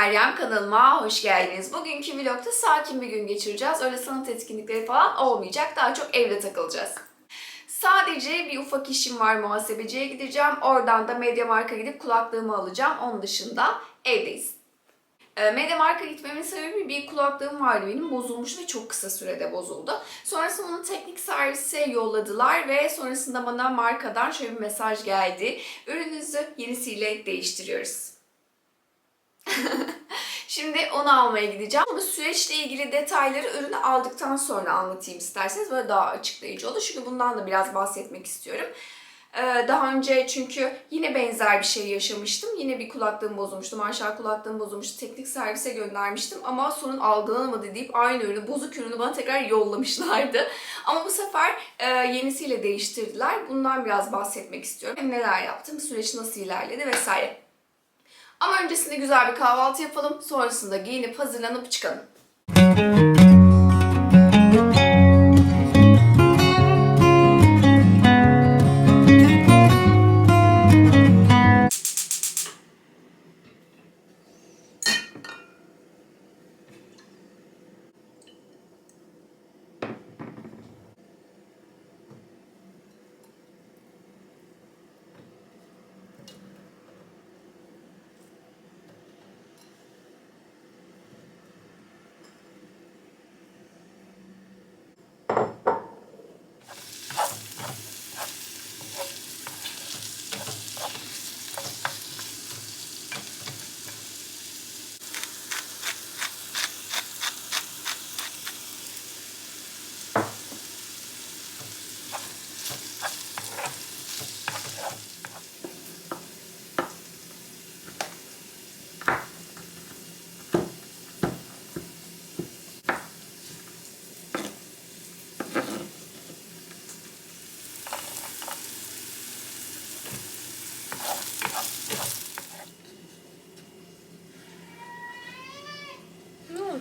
Meryem kanalıma hoş geldiniz. Bugünkü vlogda sakin bir gün geçireceğiz. Öyle sanat etkinlikleri falan olmayacak. Daha çok evde takılacağız. Sadece bir ufak işim var muhasebeciye gideceğim. Oradan da Mediamarkt'a gidip kulaklığımı alacağım. Onun dışında evdeyiz. E, Mediamarkt'a gitmemin sebebi bir kulaklığım vardı benim bozulmuş ve çok kısa sürede bozuldu. Sonrasında onu teknik servise yolladılar ve sonrasında bana markadan şöyle bir mesaj geldi. Ürününüzü yenisiyle değiştiriyoruz. Şimdi onu almaya gideceğim. Ama süreçle ilgili detayları ürünü aldıktan sonra anlatayım isterseniz. Böyle daha açıklayıcı olur. Şimdi bundan da biraz bahsetmek istiyorum. Ee, Daha önce çünkü yine benzer bir şey yaşamıştım. Yine bir kulaklığım bozulmuştu. Marshall kulaklığım bozulmuştu. Teknik servise göndermiştim ama sorun algılanamadı deyip aynı ürünü, bozuk ürünü bana tekrar yollamışlardı. Ama bu sefer e, yenisiyle değiştirdiler. Bundan biraz bahsetmek istiyorum. Hem neler yaptım, süreç nasıl ilerledi vesaire. Ama öncesinde güzel bir kahvaltı yapalım. Sonrasında giyinip hazırlanıp çıkalım.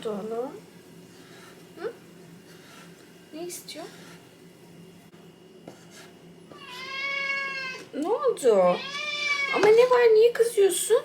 Oğlum? Hı? Ne istiyor? Ne oldu? Ama ne var? Niye kızıyorsun?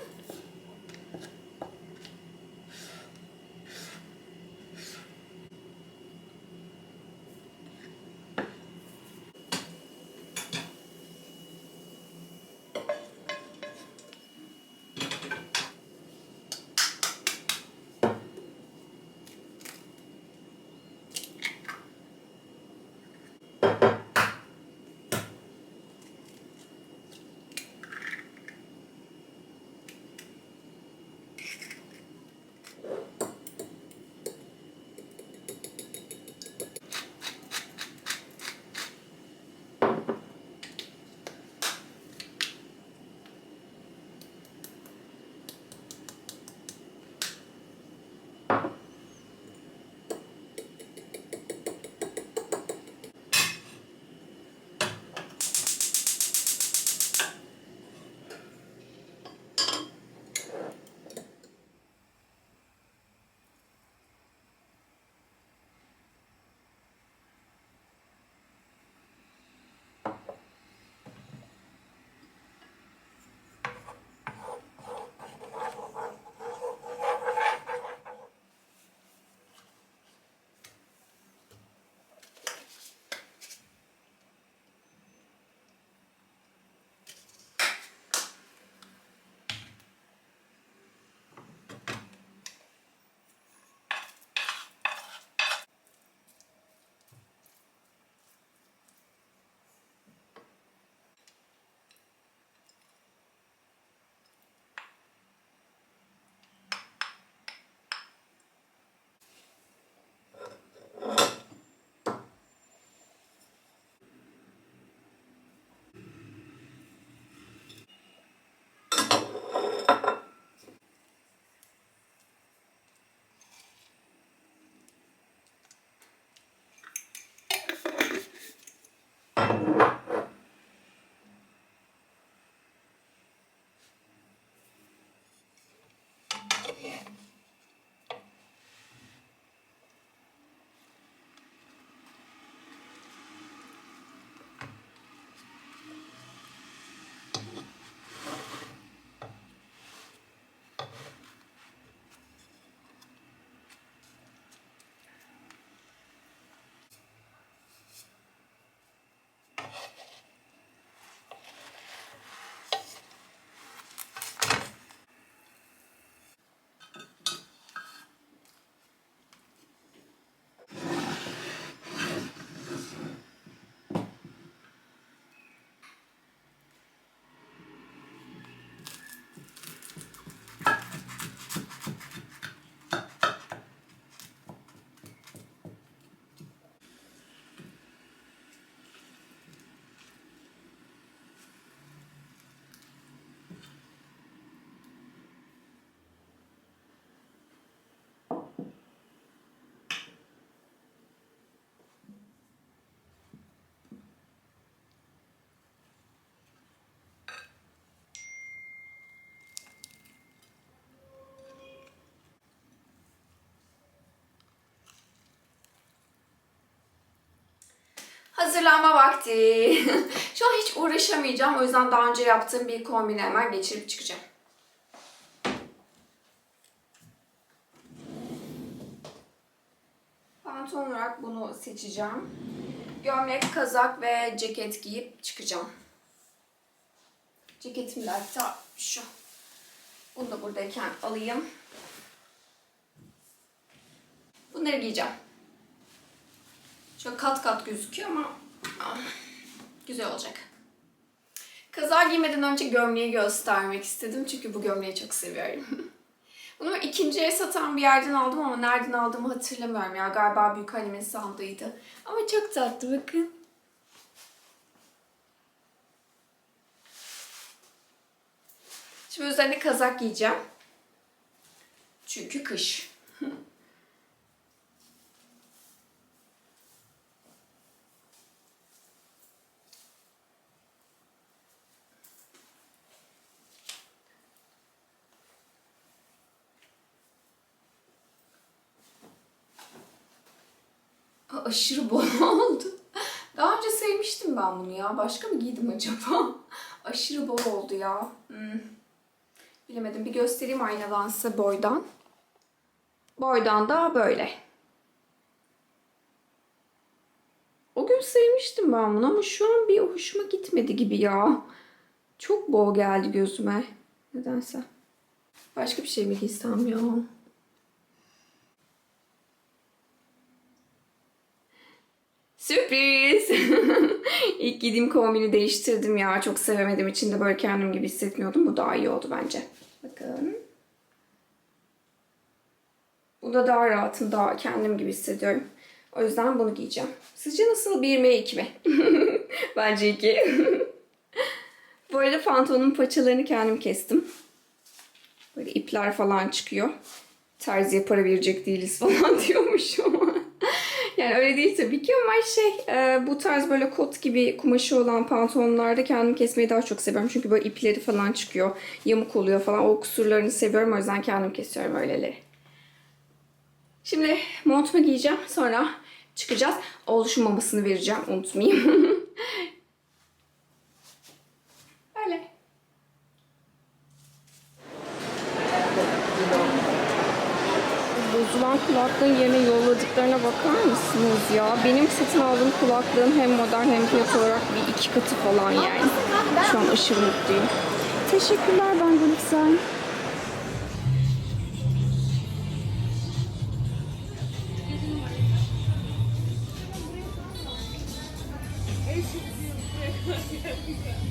Hazırlanma vakti. Şu an hiç uğraşamayacağım. O yüzden daha önce yaptığım bir kombini hemen geçirip çıkacağım. Pantolon olarak bunu seçeceğim. Gömlek, kazak ve ceket giyip çıkacağım. Ceketim de hatta şu. Bunu da buradayken alayım. Bunları giyeceğim. Şöyle kat kat gözüküyor ama ah, güzel olacak. Kaza giymeden önce gömleği göstermek istedim çünkü bu gömleği çok seviyorum. Bunu ikinciye satan bir yerden aldım ama nereden aldığımı hatırlamıyorum ya. Galiba büyük annemin sandığıydı. Ama çok tatlı bakın. Şimdi üzerine kazak giyeceğim. Çünkü kış. Aa, Aşırı bol oldu. Daha önce sevmiştim ben bunu ya. Başka mı giydim acaba? Aşırı bol oldu ya. Hmm. Bilemedim. Bir göstereyim aynadan size boydan. Boydan da böyle. O gün sevmiştim ben bunu ama şu an bir hoşuma gitmedi gibi ya. Çok bol geldi gözüme. Nedense. Başka bir şey mi giysem ya? Sürpriz! İlk giydiğim kombini değiştirdim ya. Çok sevemedim. İçinde böyle kendim gibi hissetmiyordum. Bu daha iyi oldu bence. Bakın. Bu da daha rahatım. Daha kendim gibi hissediyorum. O yüzden bunu giyeceğim. Sizce nasıl? 1 mi 2 mi? bence 2. Bu arada pantolonun paçalarını kendim kestim. Böyle ipler falan çıkıyor. Terziye para verecek değiliz falan diyormuş ama. Yani öyle değil tabii ki ama şey e, bu tarz böyle kot gibi kumaşı olan pantolonlarda kendim kesmeyi daha çok seviyorum. Çünkü böyle ipleri falan çıkıyor. Yamuk oluyor falan. O kusurlarını seviyorum. O yüzden kendim kesiyorum öyleleri. Şimdi montumu giyeceğim. Sonra çıkacağız. Oluşum mamasını vereceğim. Unutmayayım. Öyle. Bozulan kulaklığın yerine yolladıklarına bakar mısınız ya? Benim satın aldığım kulaklığın hem modern hem fiyat olarak bir iki katı falan yani. Şu an aşırı mutluyum. Teşekkürler ben Gülsen. Teknik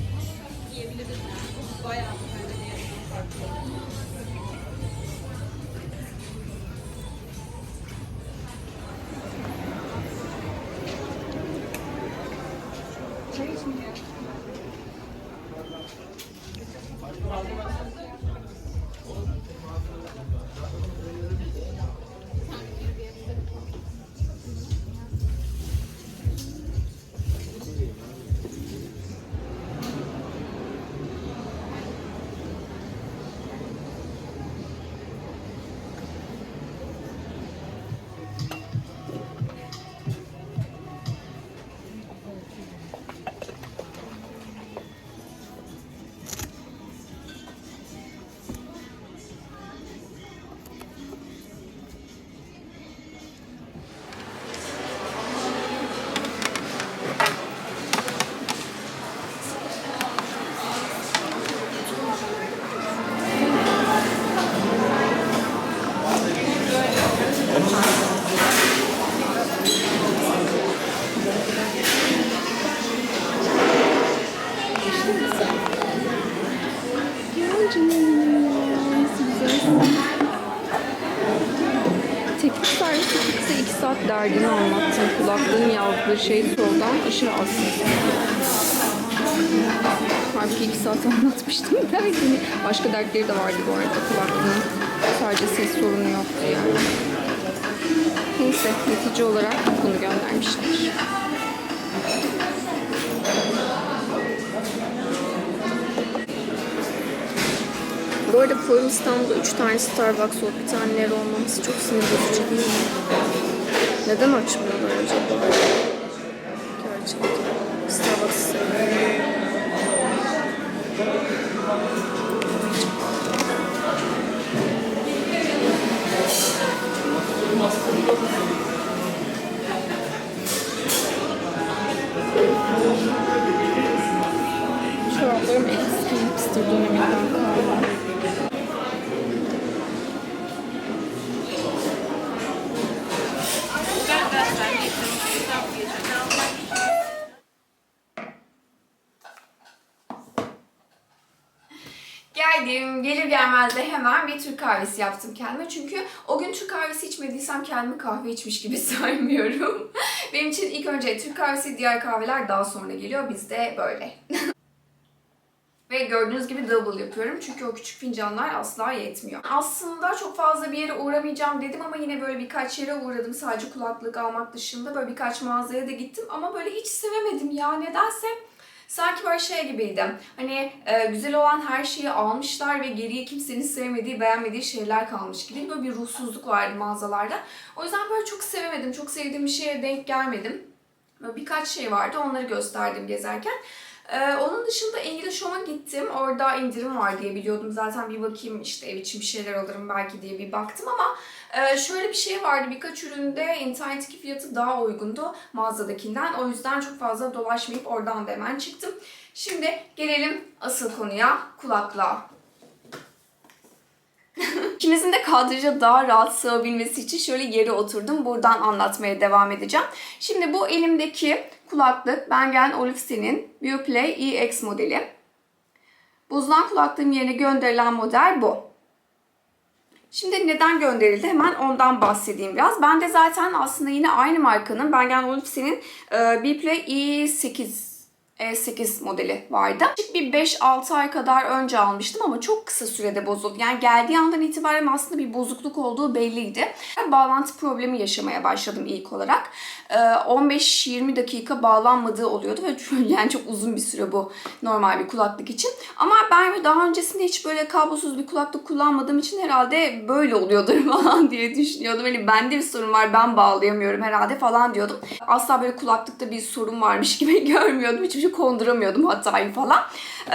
Yazdığı şey soldan ses geliyor. Halbuki 2 saat anlatmıştım derdini. Başka dertleri de vardı bu arada kulaklığın. Sadece ses sorunu yoktu yani. Neyse netice olarak bunu göndermişler. Bu arada Forum İstanbul'da 3 tane Starbucks olup bir tane olmaması çok sinir bozucu değil mi? Neden açmıyorlar acaba? Starbucks. Gelir gelmez de hemen bir Türk kahvesi yaptım kendime. Çünkü o gün Türk kahvesi içmediysem kendimi kahve içmiş gibi saymıyorum. Benim için ilk önce Türk kahvesi, diğer kahveler daha sonra geliyor. Bizde böyle. Ve gördüğünüz gibi double yapıyorum. Çünkü o küçük fincanlar asla yetmiyor. Aslında çok fazla bir yere uğramayacağım dedim ama yine böyle birkaç yere uğradım. Sadece kulaklık almak dışında böyle birkaç mağazaya da gittim. Ama böyle hiç sevemedim ya. Nedense Sanki böyle şey gibiydi. Hani e, güzel olan her şeyi almışlar ve geriye kimsenin sevmediği, beğenmediği şeyler kalmış gibi. Böyle bir ruhsuzluk vardı mağazalarda. O yüzden böyle çok sevemedim. Çok sevdiğim bir şeye denk gelmedim. Böyle birkaç şey vardı. Onları gösterdim gezerken. Ee, onun dışında İngiliz Home'a gittim. Orada indirim var diye biliyordum. Zaten bir bakayım işte ev için bir şeyler alırım belki diye bir baktım ama e, şöyle bir şey vardı. Birkaç üründe internetteki fiyatı daha uygundu mağazadakinden. O yüzden çok fazla dolaşmayıp oradan da hemen çıktım. Şimdi gelelim asıl konuya kulaklığa. İkimizin de kadraja daha rahat sığabilmesi için şöyle yere oturdum. Buradan anlatmaya devam edeceğim. Şimdi bu elimdeki kulaklık Bang Olufsen'in Bioplay EX modeli. Buzdan kulaklığım yerine gönderilen model bu. Şimdi neden gönderildi? Hemen ondan bahsedeyim biraz. Ben de zaten aslında yine aynı markanın Bang Olufsen'in e, Bioplay E8 e8 modeli vardı. Bir 5-6 ay kadar önce almıştım ama çok kısa sürede bozuldu. Yani geldiği andan itibaren aslında bir bozukluk olduğu belliydi. Bağlantı problemi yaşamaya başladım ilk olarak. 15-20 dakika bağlanmadığı oluyordu ve yani çok uzun bir süre bu normal bir kulaklık için. Ama ben daha öncesinde hiç böyle kablosuz bir kulaklık kullanmadığım için herhalde böyle oluyordur falan diye düşünüyordum. Hani bende bir sorun var ben bağlayamıyorum herhalde falan diyordum. Asla böyle kulaklıkta bir sorun varmış gibi görmüyordum. Hiçbir şey konduramıyordum hatayı falan.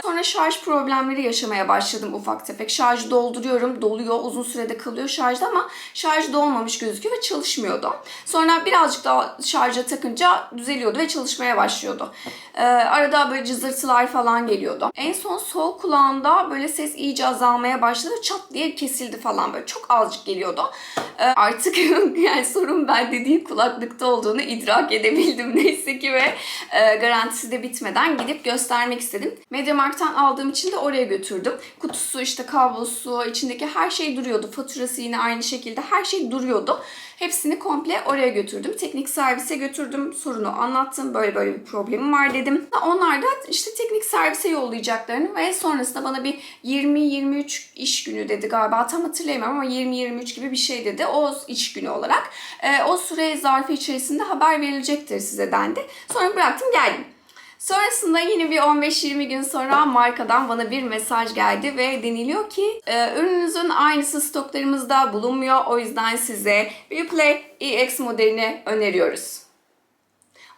Sonra şarj problemleri yaşamaya başladım ufak tefek. Şarjı dolduruyorum, doluyor, uzun sürede kalıyor şarjda ama şarj dolmamış gözüküyor ve çalışmıyordu. Sonra birazcık daha şarja takınca düzeliyordu ve çalışmaya başlıyordu. Ee, arada böyle cızırtılar falan geliyordu. En son sol kulağında böyle ses iyice azalmaya başladı. Çat diye kesildi falan böyle. Çok azıcık geliyordu. Ee, artık yani sorun bende değil kulaklıkta olduğunu idrak edebildim neyse ki ve e, garantisi de bitmeden gidip göstermek istedim. Mediamarkt'tan aldığım için de oraya götürdüm. Kutusu işte kablosu içindeki her şey duruyordu. Faturası yine aynı şekilde her şey duruyordu. Hepsini komple oraya götürdüm. Teknik servise götürdüm. Sorunu anlattım. Böyle böyle bir problemim var dedim. Onlar da işte teknik servise yollayacaklarını ve sonrasında bana bir 20-23 iş günü dedi galiba. Tam hatırlayamıyorum ama 20-23 gibi bir şey dedi. O iş günü olarak. E, o süre zarfı içerisinde haber verilecektir size dendi. Sonra bıraktım geldim. Sonrasında yine bir 15-20 gün sonra markadan bana bir mesaj geldi ve deniliyor ki e, ürününüzün aynısı stoklarımızda bulunmuyor. O yüzden size Replay EX modelini öneriyoruz.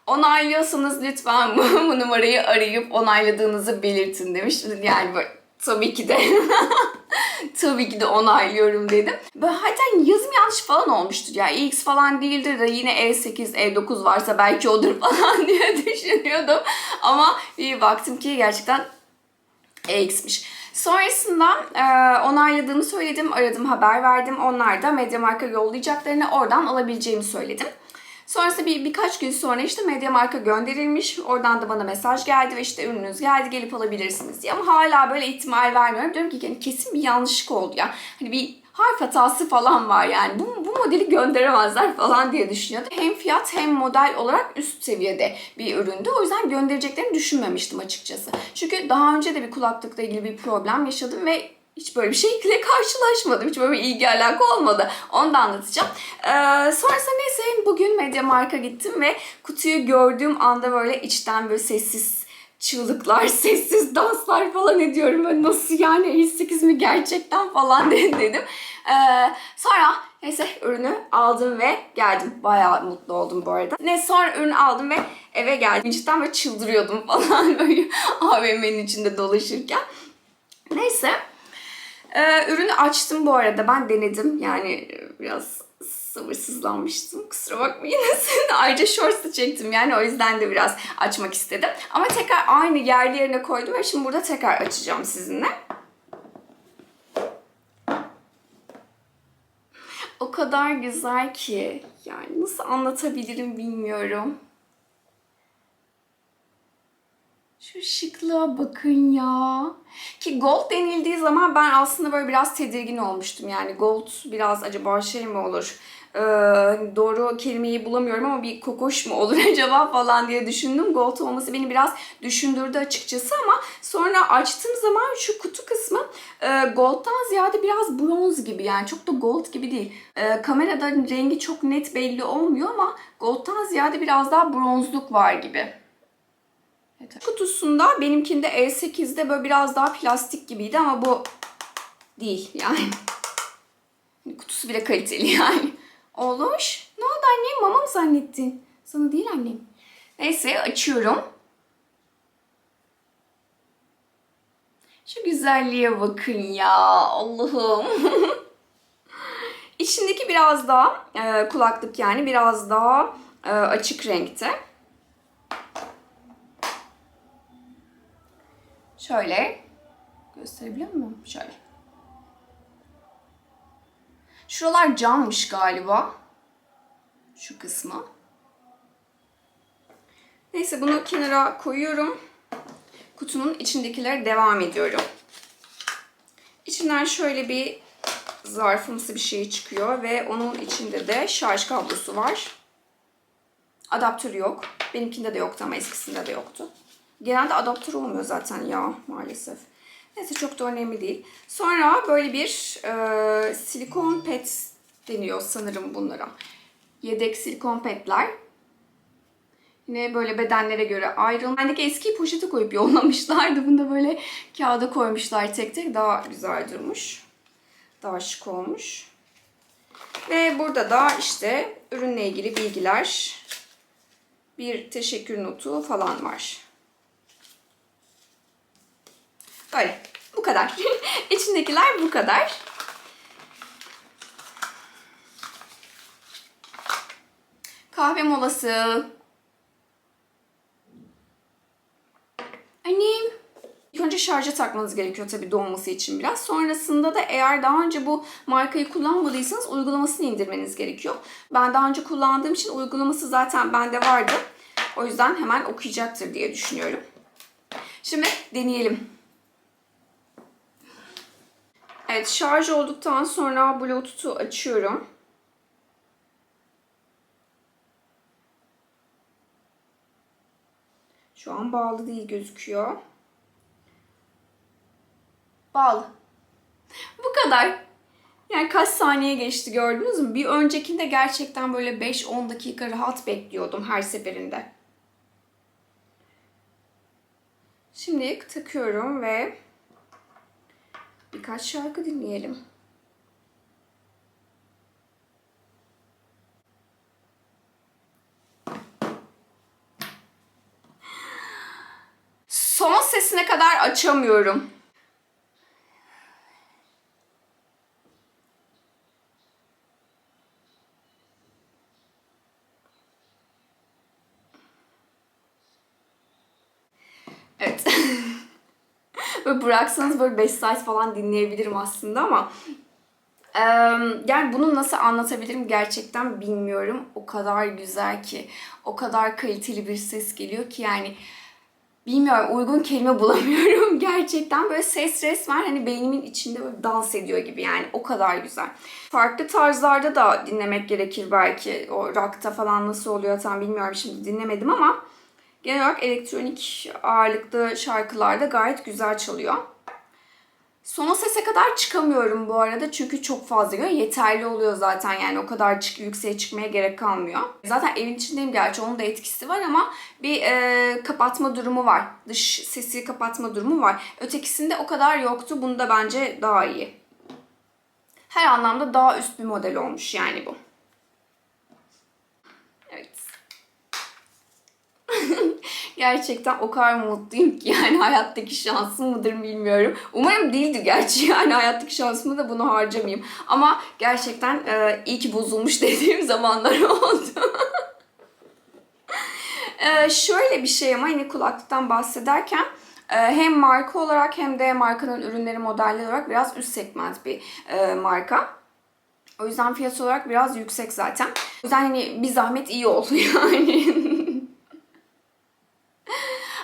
Onaylıyorsanız lütfen bu, numarayı arayıp onayladığınızı belirtin demiş. Yani böyle tabii ki de tabii ki de onaylıyorum dedim. Böyle hatta yazım yanlış falan olmuştur ya. EX falan değildir de yine E8, E9 varsa belki odur falan diye düşünüyordum. Ama bir baktım ki gerçekten EX'miş. Sonrasında e, onayladığımı söyledim, aradım, haber verdim. Onlar da Mediamarkt'a yollayacaklarını oradan alabileceğimi söyledim. Sonrasında bir birkaç gün sonra işte Mediamarkt'a gönderilmiş. Oradan da bana mesaj geldi ve işte ürününüz geldi gelip alabilirsiniz diye. Ama hala böyle ihtimal vermiyorum. Diyorum ki yani kesin bir yanlışlık oldu ya. Hani bir harf hatası falan var yani. Bu, bu modeli gönderemezler falan diye düşünüyordum. Hem fiyat hem model olarak üst seviyede bir üründü. O yüzden göndereceklerini düşünmemiştim açıkçası. Çünkü daha önce de bir kulaklıkla ilgili bir problem yaşadım ve hiç böyle bir şeyle karşılaşmadım. Hiç böyle bir ilgi alaka olmadı. Onu da anlatacağım. Ee, sonrasında neyse bugün Mediamarkt'a gittim ve kutuyu gördüğüm anda böyle içten böyle sessiz çığlıklar, sessiz danslar falan ediyorum. Ben nasıl yani 58 mi gerçekten falan dedim. Ee, sonra neyse ürünü aldım ve geldim. Bayağı mutlu oldum bu arada. Ne sonra ürünü aldım ve eve geldim. Cidden böyle çıldırıyordum falan böyle AVM'nin içinde dolaşırken. Neyse. Ee, ürünü açtım bu arada. Ben denedim. Yani biraz sabırsızlanmıştım. Kusura bakmayın. Ayrıca shorts çektim yani o yüzden de biraz açmak istedim. Ama tekrar aynı yerli yerine koydum ve şimdi burada tekrar açacağım sizinle. O kadar güzel ki yani nasıl anlatabilirim bilmiyorum. Şu şıklığa bakın ya. Ki gold denildiği zaman ben aslında böyle biraz tedirgin olmuştum. Yani gold biraz acaba şey mi olur? Ee, doğru kelimeyi bulamıyorum ama bir kokoş mu olur acaba falan diye düşündüm. Gold olması beni biraz düşündürdü açıkçası ama sonra açtığım zaman şu kutu kısmı e, gold'dan ziyade biraz bronz gibi yani çok da gold gibi değil. E, kamerada rengi çok net belli olmuyor ama gold'dan ziyade biraz daha bronzluk var gibi. Evet. Kutusunda benimkinde E8'de böyle biraz daha plastik gibiydi ama bu değil yani. Kutusu bile kaliteli yani. Oluş. Ne oldu annem? Mama mı zannettin? Sana değil annem. Neyse açıyorum. Şu güzelliğe bakın ya. Allah'ım. İçindeki biraz daha e, kulaklık yani biraz daha e, açık renkte. Şöyle gösterebiliyor muyum? Şöyle. Şuralar cammış galiba. Şu kısmı. Neyse bunu kenara koyuyorum. Kutunun içindekilere devam ediyorum. İçinden şöyle bir zarfımsı bir şey çıkıyor ve onun içinde de şarj kablosu var. Adaptörü yok. Benimkinde de yoktu ama eskisinde de yoktu. Genelde adaptör olmuyor zaten ya maalesef. Neyse çok da önemli değil. Sonra böyle bir e, silikon pet deniyor sanırım bunlara. Yedek silikon petler. Yine böyle bedenlere göre ayrılmış. Bendeki eski poşete koyup yollamışlardı. Bunu da böyle kağıda koymuşlar tek tek. Daha güzel durmuş. Daha şık olmuş. Ve burada da işte ürünle ilgili bilgiler, bir teşekkür notu falan var. Böyle. Bu kadar. İçindekiler bu kadar. Kahve molası. Annem. İlk önce şarja takmanız gerekiyor tabii donması için biraz. Sonrasında da eğer daha önce bu markayı kullanmadıysanız uygulamasını indirmeniz gerekiyor. Ben daha önce kullandığım için uygulaması zaten bende vardı. O yüzden hemen okuyacaktır diye düşünüyorum. Şimdi deneyelim. Evet şarj olduktan sonra Bluetooth'u açıyorum. Şu an bağlı değil gözüküyor. Bağlı. Bu kadar. Yani kaç saniye geçti gördünüz mü? Bir öncekinde gerçekten böyle 5-10 dakika rahat bekliyordum her seferinde. Şimdi takıyorum ve birkaç şarkı dinleyelim. Son sesine kadar açamıyorum. Evet. Bıraksanız böyle 5 saat falan dinleyebilirim aslında ama eee, yani bunu nasıl anlatabilirim gerçekten bilmiyorum. O kadar güzel ki, o kadar kaliteli bir ses geliyor ki yani bilmiyorum uygun kelime bulamıyorum. Gerçekten böyle ses resmen hani beynimin içinde böyle dans ediyor gibi yani o kadar güzel. Farklı tarzlarda da dinlemek gerekir belki. O rock'ta falan nasıl oluyor tam bilmiyorum şimdi dinlemedim ama genel olarak elektronik ağırlıklı şarkılarda gayet güzel çalıyor. Son sese kadar çıkamıyorum bu arada çünkü çok fazla geliyor. Yeterli oluyor zaten yani o kadar çık yükseğe çıkmaya gerek kalmıyor. Zaten evin içindeyim gerçi onun da etkisi var ama bir e, kapatma durumu var. Dış sesi kapatma durumu var. Ötekisinde o kadar yoktu. Bunda bence daha iyi. Her anlamda daha üst bir model olmuş yani bu. Gerçekten o kadar mutluyum ki yani hayattaki şansım mıdır bilmiyorum. Umarım değildir gerçi yani hayattaki şansımı da bunu harcamayayım. Ama gerçekten e, iyi ki bozulmuş dediğim zamanlar oldu. e, şöyle bir şey ama yine kulaklıktan bahsederken e, hem marka olarak hem de markanın ürünleri modelleri olarak biraz üst segment bir e, marka. O yüzden fiyat olarak biraz yüksek zaten. O yüzden hani bir zahmet iyi oldu yani.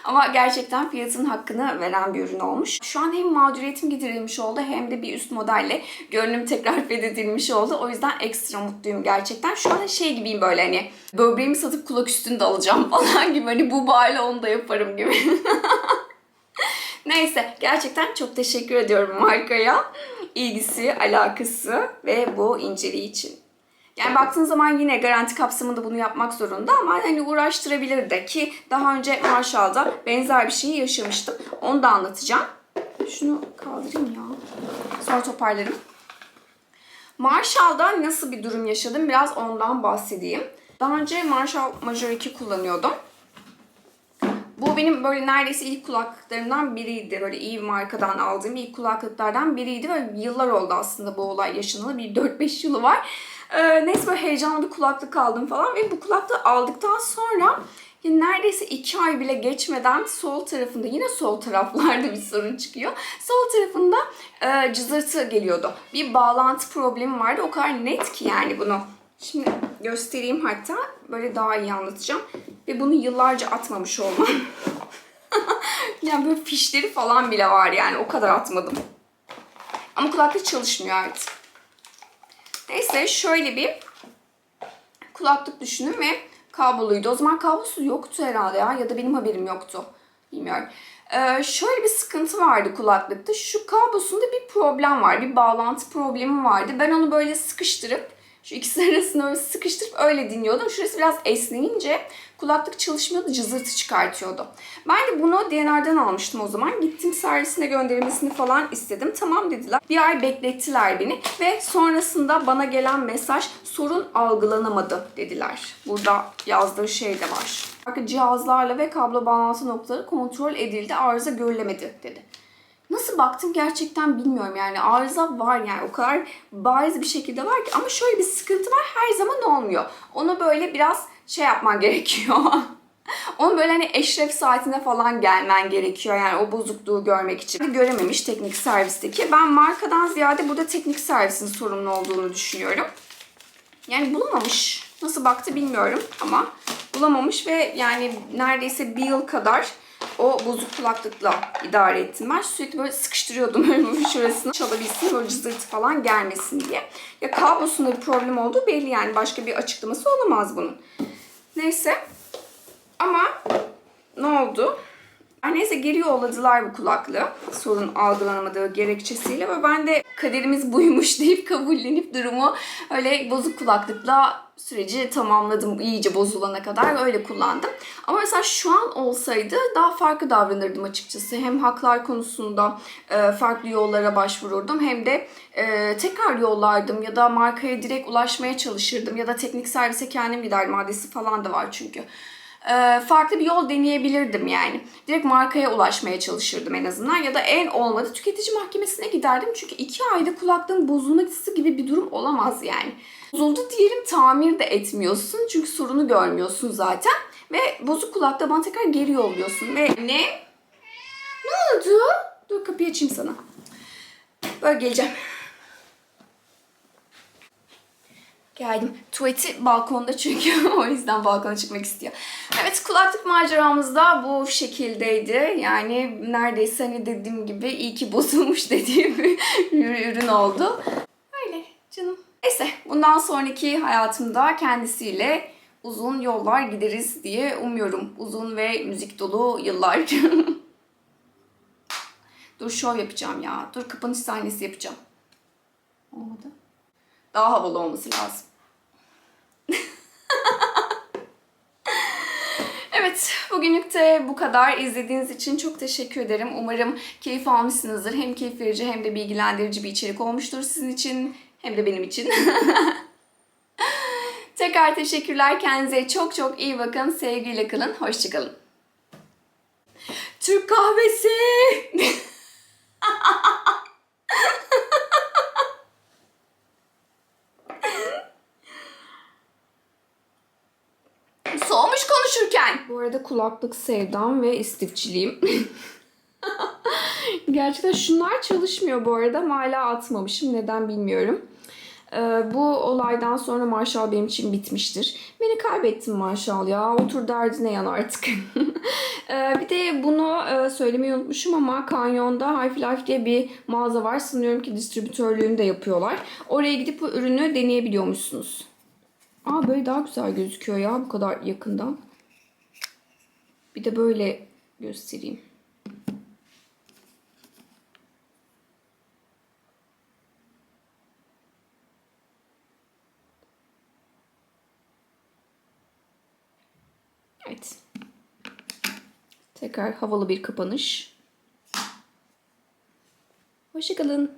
Ama gerçekten fiyatın hakkını veren bir ürün olmuş. Şu an hem mağduriyetim giderilmiş oldu hem de bir üst modelle gönlüm tekrar fethedilmiş oldu. O yüzden ekstra mutluyum gerçekten. Şu an şey gibiyim böyle hani böbreğimi satıp kulak üstünde alacağım falan gibi. Hani bu bağıyla onu da yaparım gibi. Neyse gerçekten çok teşekkür ediyorum markaya. ilgisi, alakası ve bu inceliği için. Yani baktığın zaman yine garanti kapsamında bunu yapmak zorunda ama hani uğraştırabilir de ki daha önce Marshall'da benzer bir şeyi yaşamıştım. Onu da anlatacağım. Şunu kaldırayım ya. Sonra toparlarım. Marshall'da nasıl bir durum yaşadım biraz ondan bahsedeyim. Daha önce Marshall Major 2 kullanıyordum. Bu benim böyle neredeyse ilk kulaklıklarımdan biriydi. Böyle iyi bir markadan aldığım ilk kulaklıklardan biriydi ve yıllar oldu aslında bu olay yaşanalı. Bir 4-5 yılı var. Ee, neyse böyle heyecanlı bir kulaklık aldım falan ve bu kulaklığı aldıktan sonra ya neredeyse iki ay bile geçmeden sol tarafında yine sol taraflarda bir sorun çıkıyor. Sol tarafında e, cızırtı geliyordu. Bir bağlantı problemi vardı. O kadar net ki yani bunu. Şimdi göstereyim hatta. Böyle daha iyi anlatacağım. Ve bunu yıllarca atmamış olmam. yani böyle fişleri falan bile var yani. O kadar atmadım. Ama kulaklık çalışmıyor artık. Neyse şöyle bir kulaklık düşünün ve kabloluydu. O zaman kablosu yoktu herhalde ya ya da benim haberim yoktu. Bilmiyorum. Ee, şöyle bir sıkıntı vardı kulaklıkta. Şu kablosunda bir problem var. Bir bağlantı problemi vardı. Ben onu böyle sıkıştırıp şu ikisi arasında öyle sıkıştırıp öyle dinliyordum. Şurası biraz esneyince kulaklık çalışmıyordu, cızırtı çıkartıyordu. Ben de bunu DNR'den almıştım o zaman. Gittim servisine gönderilmesini falan istedim. Tamam dediler. Bir ay beklettiler beni ve sonrasında bana gelen mesaj sorun algılanamadı dediler. Burada yazdığı şey de var. Cihazlarla ve kablo bağlantı noktaları kontrol edildi, arıza görülemedi dedi. Nasıl baktım gerçekten bilmiyorum yani arıza var yani o kadar bariz bir şekilde var ki ama şöyle bir sıkıntı var her zaman olmuyor. Onu böyle biraz şey yapman gerekiyor. Onu böyle hani eşref saatine falan gelmen gerekiyor yani o bozukluğu görmek için. Görememiş teknik servisteki. Ben markadan ziyade burada teknik servisin sorumlu olduğunu düşünüyorum. Yani bulamamış. Nasıl baktı bilmiyorum ama bulamamış ve yani neredeyse bir yıl kadar o bozuk kulaklıkla idare ettim ben. Sürekli böyle sıkıştırıyordum öyle şurasını çalabilsin böyle cızırtı falan gelmesin diye. Ya kablosunda bir problem olduğu belli yani başka bir açıklaması olamaz bunun. Neyse ama ne oldu? Her neyse geri yolladılar bu kulaklığı. Sorun algılanamadığı gerekçesiyle ve ben de kaderimiz buymuş deyip kabullenip durumu öyle bozuk kulaklıkla süreci tamamladım iyice bozulana kadar öyle kullandım. Ama mesela şu an olsaydı daha farklı davranırdım açıkçası. Hem haklar konusunda e, farklı yollara başvururdum hem de e, tekrar yollardım ya da markaya direkt ulaşmaya çalışırdım ya da teknik servise kendim giderdim adresi falan da var çünkü farklı bir yol deneyebilirdim yani. Direkt markaya ulaşmaya çalışırdım en azından ya da en olmadı tüketici mahkemesine giderdim. Çünkü iki ayda kulaklığın bozulması gibi bir durum olamaz yani. Bozuldu diyelim tamir de etmiyorsun çünkü sorunu görmüyorsun zaten. Ve bozuk kulakta bana tekrar geri yolluyorsun ve ne? Ne oldu? Dur kapıyı açayım sana. Böyle geleceğim. Geldim. Tuvaleti balkonda çünkü o yüzden balkona çıkmak istiyor. Evet kulaklık maceramız da bu şekildeydi. Yani neredeyse hani dediğim gibi iyi ki bozulmuş dediğim bir ürün oldu. Öyle canım. Neyse bundan sonraki hayatımda kendisiyle uzun yollar gideriz diye umuyorum. Uzun ve müzik dolu yıllar. Dur şov yapacağım ya. Dur kapanış sahnesi yapacağım. Olmadı. Daha havalı olması lazım. Evet, bugünlük de bu kadar. İzlediğiniz için çok teşekkür ederim. Umarım keyif almışsınızdır. Hem keyif verici hem de bilgilendirici bir içerik olmuştur sizin için hem de benim için. Tekrar teşekkürler. Kendinize çok çok iyi bakın. Sevgiyle kalın. Hoşçakalın. Türk kahvesi. konuşurken. Bu arada kulaklık sevdam ve istifçiliğim. Gerçekten şunlar çalışmıyor bu arada. ama Hala atmamışım. Neden bilmiyorum. Ee, bu olaydan sonra Marshall benim için bitmiştir. Beni kaybettin Marshall ya. Otur derdine yan artık. Ee, bir de bunu e, söylemeyi unutmuşum ama Kanyon'da High Life diye bir mağaza var. Sanıyorum ki distribütörlüğünü de yapıyorlar. Oraya gidip bu ürünü deneyebiliyormuşsunuz. Aa böyle daha güzel gözüküyor ya bu kadar yakından. Bir de böyle göstereyim. Evet. Tekrar havalı bir kapanış. Hoşçakalın.